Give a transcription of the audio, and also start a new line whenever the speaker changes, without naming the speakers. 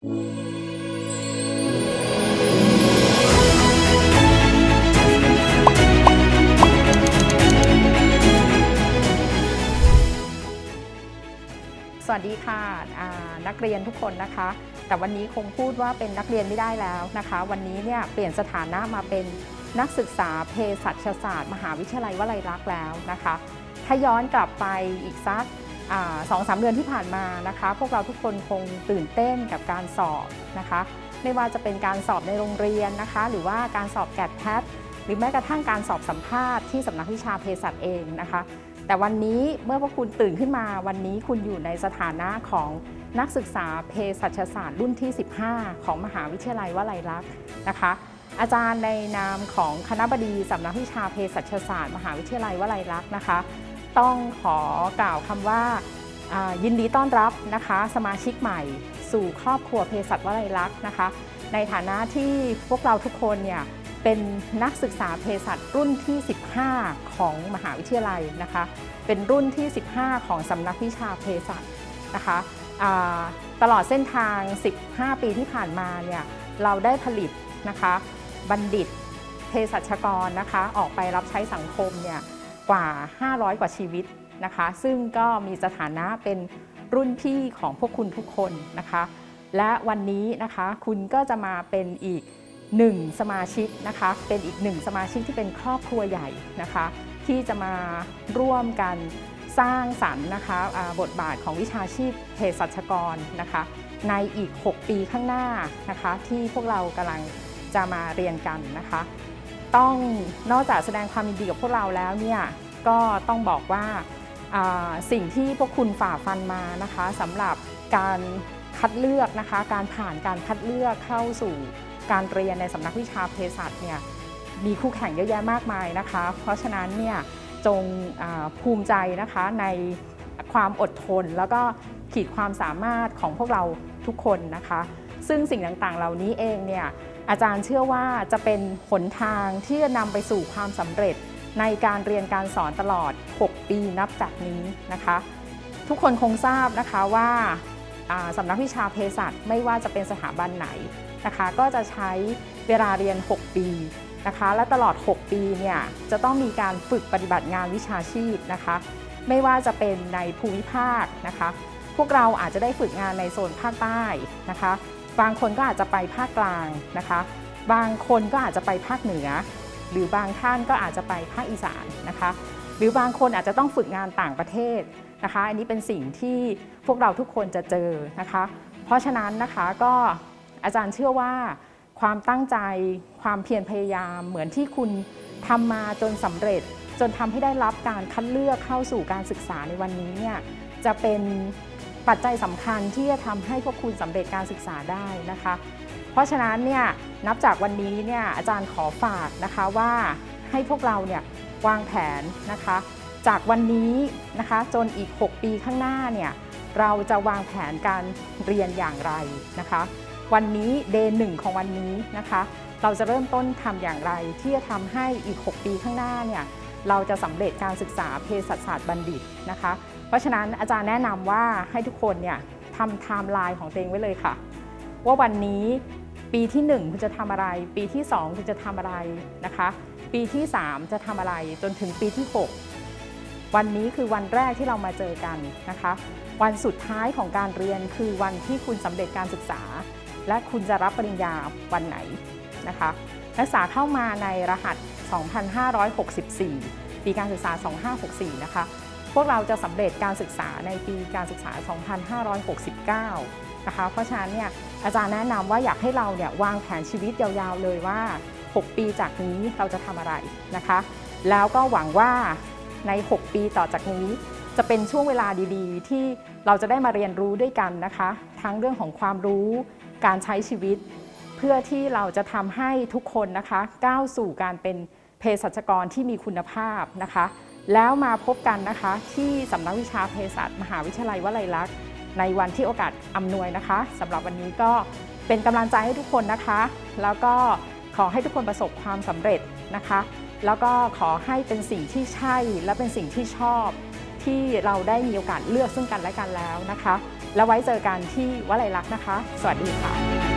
สวัสดีค่ะนักเรียนทุกคนนะคะ แต่วันนี้คงพูดว่าเป็นนักเรียนไม่ได้แล้วนะคะ วันนี้เนี่ยเปลี่ยนสถานะมาเป็นนักศึกษาเภสัชศาสตร์ มหาวิทยาลัยวลัยลักษณ์แล้วนะคะ ถ้าย้อนกลับไปอีกสัก สองสามเดือนที่ผ่านมานะคะ พวกเราทุกคนคงตื่นเต้นกับการสอบนะคะ ไม่ว่าจะเป็นการสอบในโรงเรียนนะคะ หรือว่าการสอบแกดแพทหรือแม้กระทั่งการสอบสัมภาษณ์ที่สำนักวิชาเภสัชเองนะคะ แต่วันนี้เมื่อพวกคุณตื่นขึ้นมาวันนี้คุณอยู่ในสถานะของนักศึกษาเภสัชศาสตร์รุ่นที่ 15 ของมหาวิทยาลัยวลัยลักษณ์นะคะ อาจารย์ในนามของคณะบดีสำนักวิชาเภสัชศาสตร์ มหาวิทยาลัยวลัยลักษณ์นะคะ ต้องขอกล่าวคำว่ายินดีต้อนรับนะคะสมาชิกใหม่สู่ครอบครัวเภสัชวลัยลักษณ์นะคะ ในฐานะที่พวกเราทุกคนเนี่ยเป็นนักศึกษาเภสัชรุ่นที่ 15 ของมหาวิทยาลัยนะคะ เป็นรุ่นที่ 15 ของสำนักวิชาเภสัชนะคะตลอดเส้นทาง 15 ปีที่ผ่านมาเนี่ยเราได้ผลิตนะคะบัณฑิตเภสัชกรนะคะออกไปรับใช้สังคมเนี่ย กว่า 500 กว่าชีวิตนะคะ ซึ่งก็มีสถานะเป็นรุ่นพี่ของพวกคุณทุกคนนะคะ และวันนี้นะคะคุณก็จะมาเป็นอีกหนึ่งสมาชิกนะคะ เป็นอีกหนึ่งสมาชิกที่เป็นครอบครัวใหญ่นะคะ ที่จะมาร่วมกันสร้างสรรค์นะคะบทบาทของวิชาชีพเภสัชกรนะคะ ในอีก 6 ปีข้างหน้านะคะ ที่พวกเรากำลังจะมาเรียนกันนะคะ ต้องนอกจากแสดงความยินดีกับพวกเราแล้วเนี่ยก็ต้องบอกว่าสิ่งที่พวกคุณฝ่าฟันมานะคะสำหรับการคัดเลือกนะคะ การผ่านการคัดเลือกเข้าสู่การเรียนในสำนักวิชาเภสัชเนี่ยมีคู่แข่งเยอะแยะมากมายนะคะ เพราะฉะนั้นเนี่ยจงภูมิใจนะคะในความอดทนแล้วก็ขีดความสามารถของพวกเราทุกคนนะคะ ซึ่งสิ่งต่างๆ เหล่านี้เองเนี่ยอาจารย์เชื่อว่าจะเป็นหนทางที่จะนำไปสู่ความสำเร็จในการเรียนการสอนตลอด 6 ปีนับจากนี้นะคะ ทุกคนคงทราบนะคะว่าอ่าสำนักวิชาเภสัชไม่ว่าจะเป็นสถาบันไหนนะคะ ก็จะใช้เวลาเรียน 6 ปีนะคะ และตลอด 6 ปีเนี่ยจะต้องมีการฝึกปฏิบัติงานวิชาชีพนะคะ ไม่ว่าจะเป็นในภูมิภาคนะคะ พวกเราอาจจะได้ฝึกงานในโซนภาคใต้นะคะ บางคนก็อาจจะไปภาคกลางนะคะ บางคนก็อาจจะไปภาคเหนือ หรือบางท่านก็อาจจะไปภาคอีสานนะคะ หรือบางคนอาจจะต้องฝึกงานต่างประเทศนะคะ อันนี้เป็นสิ่งที่พวกเราทุกคนจะเจอนะคะ เพราะฉะนั้นนะคะก็อาจารย์เชื่อว่าความตั้งใจความเพียรพยายามเหมือนที่คุณทำมาจนสำเร็จจนทำให้ได้รับการคัดเลือกเข้าสู่การศึกษาในวันนี้เนี่ยจะเป็น ปัจจัยสำคัญที่จะทำให้พวกคุณสำเร็จการศึกษาได้นะคะ เพราะฉะนั้นเนี่ยนับจากวันนี้เนี่ยอาจารย์ขอฝากนะคะว่าให้พวกเราเนี่ยวางแผนนะคะ จากวันนี้นะคะจนอีก 6 ปีข้างหน้าเนี่ยเราจะวางแผนการเรียนอย่างไรนะคะ วันนี้เดย์หนึ่งของวันนี้นะคะ เราจะเริ่มต้นทำอย่างไรที่จะทำให้อีก 6 ปีข้างหน้าเนี่ยเราจะสำเร็จการศึกษาเภสัชศาสตร์บัณฑิตนะคะ เพราะฉะนั้นอาจารย์แนะนำว่าให้ทุกคนเนี่ยทำไทม์ไลน์ของตัวเองไว้เลยค่ะ ว่าวันนี้ปีที่ 1 คุณจะทำอะไร ปีที่ 2 คุณจะทำอะไรนะคะ ปีที่ 3 จะทำอะไรจนถึงปีที่ 6 วันนี้คือวันแรกที่เรามาเจอกันนะคะ วันสุดท้ายของการเรียนคือวันที่คุณสำเร็จการศึกษา และคุณจะรับปริญญาวันไหนนะคะนักศึกษาเข้ามาในรหัส 2564 ปีการศึกษา 2564 นะคะ พวกเราจะสำเร็จการศึกษาในปีการศึกษา 2569 นะคะ เพราะฉะนั้นเนี่ยอาจารย์แนะนำว่าอยากให้เราเนี่ยวางแผนชีวิตยาวๆเลยว่า 6 ปีจากนี้เราจะทำอะไรนะคะ แล้วก็หวังว่าใน 6 ปีต่อจากนี้จะเป็นช่วงเวลาดีๆ ที่เราจะได้มาเรียนรู้ด้วยกันนะคะ ทั้งเรื่องของความรู้การใช้ชีวิต เพื่อที่เราจะทำให้ทุกคนนะคะ ก้าวสู่การเป็นเภสัชกรที่มีคุณภาพนะคะ แล้วมาพบกันนะคะที่สำนักวิชาเภสัชมหาวิทยาลัยวลัยลักษณ์ในวันที่โอกาสอำนวยนะคะสำหรับวันนี้ก็เป็นกำลังใจให้ทุกคนนะคะ แล้วก็ขอให้ทุกคนประสบความสำเร็จนะคะ แล้วก็ขอให้เป็นสิ่งที่ใช่และเป็นสิ่งที่ชอบ ที่เราได้มีโอกาสเลือกซึ่งกันและกันแล้วนะคะ แล้วไว้เจอกันที่วลัยลักษณ์นะคะ สวัสดีค่ะ